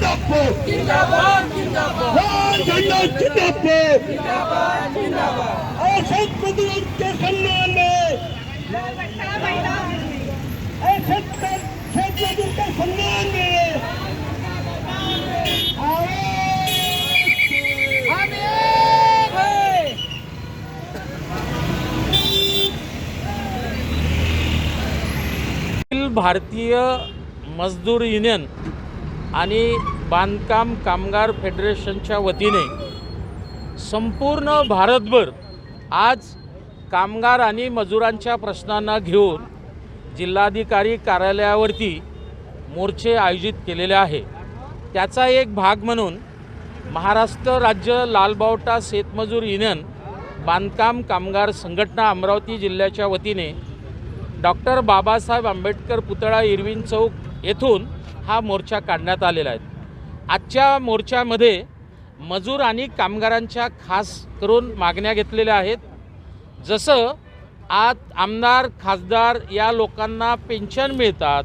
जिंदाबाद झंडा जिंदाबाद के सम्मान में के सम्मान में भारतीय मजदूर युनियन आणि बांधकाम कामगार फेडरेशनच्या वतीने संपूर्ण भारतभर आज कामगार आणि मजुरांच्या प्रश्नांना घेऊन जिल्हाधिकारी कार्यालयावरती मोर्चे आयोजित केलेले आहे. त्याचा एक भाग म्हणून महाराष्ट्र राज्य लालबावटा शेतमजूर युनियन बांधकाम कामगार संघटना अमरावती जिल्ह्याच्या वतीने डॉक्टर बाबासाहेब आंबेडकर पुतळा इरविन चौक येथून हा मोर्चा काढण्यात आलेला आहे. आजच्या मोर्चामध्ये मजूर आणि कामगारांच्या खास करून मागण्या घेतलेल्या आहेत. जसं आज आमदार खासदार या लोकांना पेन्शन मिळतात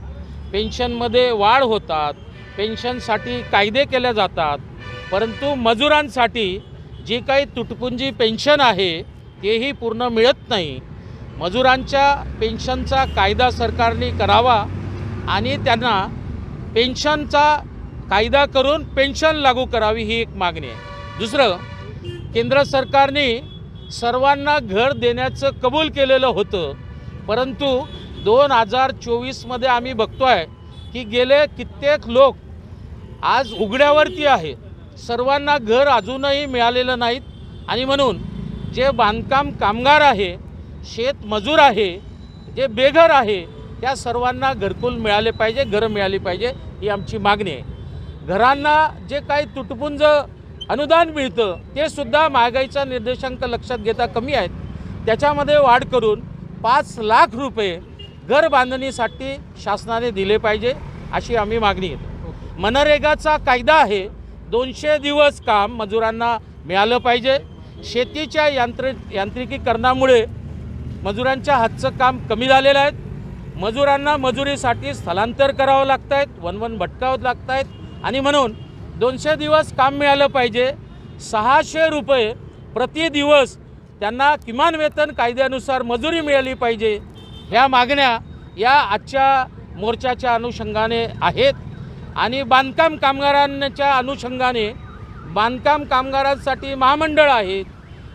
पेन्शनमध्ये वाढ होतात पेन्शनसाठी कायदे केले जातात. परंतु मजुरांसाठी जी काही तुटपुंजी पेन्शन आहे तेही पूर्ण मिळत नाही. मजुरांच्या पेन्शनचा कायदा सरकारने करावा आणि त्यांना पेन्शनचा कायदा करून पेन्शन लागू करावी ही एक मागणी आहे. दुसरं केंद्र सरकारने सर्वांना घर देण्याचं कबूल केलेलं होतं परंतु दोन हजार चोवीसमध्ये आम्ही बघतो आहे की गेले कित्येक लोक आज उघड्यावरती आहे. सर्वांना घर अजूनही मिळालेलं नाहीत आणि म्हणून जे बांधकाम कामगार आहे शेतमजूर आहे जे बेघर आहे त्या सर्वांना घरकुल मिळाले पाहिजे घरं मिळाली पाहिजे ही आमची मागणी आहे. घरांना जे काही तुटपुंज अनुदान मिळतं ते सुद्धा महागाईचा निर्देशांक लक्षात घेता कमी आहेत. त्याच्यामध्ये वाढ करून पाच लाख रुपये घर बांधणीसाठी शासनाने दिले पाहिजे अशी आम्ही मागणी घेतो. मनरेगाचा कायदा आहे दोनशे दिवस काम मजुरांना मिळालं पाहिजे. शेतीच्या यांत्र यांत्रिकीकरणामुळे मजुरांच्या हातचं काम कमी झालेलं आहे. मजुरांना मजुरीसाठी स्थलांतर करावं लागत आहेत वनवन भटकावत लागत आहेत आणि म्हणून दोनशे दिवस काम मिळालं पाहिजे. सहाशे रुपये प्रति दिवस त्यांना किमान वेतन कायद्यानुसार मजुरी मिळाली पाहिजे. ह्या मागण्या या आजच्या मोर्चाच्या अनुषंगाने आहेत. आणि बांधकाम कामगारांच्या अनुषंगाने बांधकाम कामगारांसाठी महामंडळ आहेत.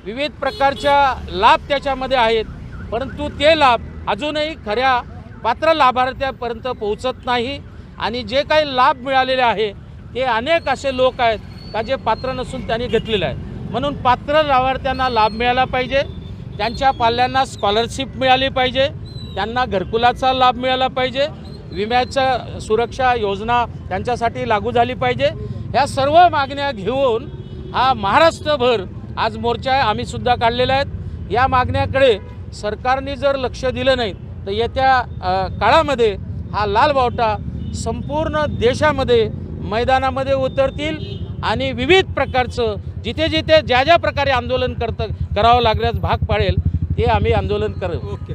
विविध प्रकारच्या लाभ त्याच्यामध्ये आहेत. परंतु ते लाभ अजूनही खऱ्या पात्र लाभार्थ्यापर्यंत पोहोचत नाही. आणि जे काही लाभ मिळालेले आहे ते अनेक असे लोक आहेत का जे पात्र नसून त्यांनी घेतलेले आहे म्हणून पात्र लाभार्थ्यांना लाभ मिळाला पाहिजे. त्यांच्या पाल्यांना स्कॉलरशिप मिळाली पाहिजे. त्यांना घरकुलाचा लाभ मिळाला पाहिजे. विम्याच्या सुरक्षा योजना त्यांच्यासाठी लागू झाली पाहिजे. ह्या सर्व मागण्या घेऊन हा महाराष्ट्रभर आज मोर्चा आहे आम्हीसुद्धा काढलेला आहेत या मागण्याकडे सरकारने जर लक्ष दिलं नाही तर येत्या काळामध्ये हा लाल बावटा संपूर्ण देशामध्ये मैदानामध्ये उतरतील आणि विविध प्रकारचं जिथे जिथे ज्या ज्या प्रकारे आंदोलन करतं करावं लागल्यास भाग पाडेल ते आम्ही आंदोलन करू ओके.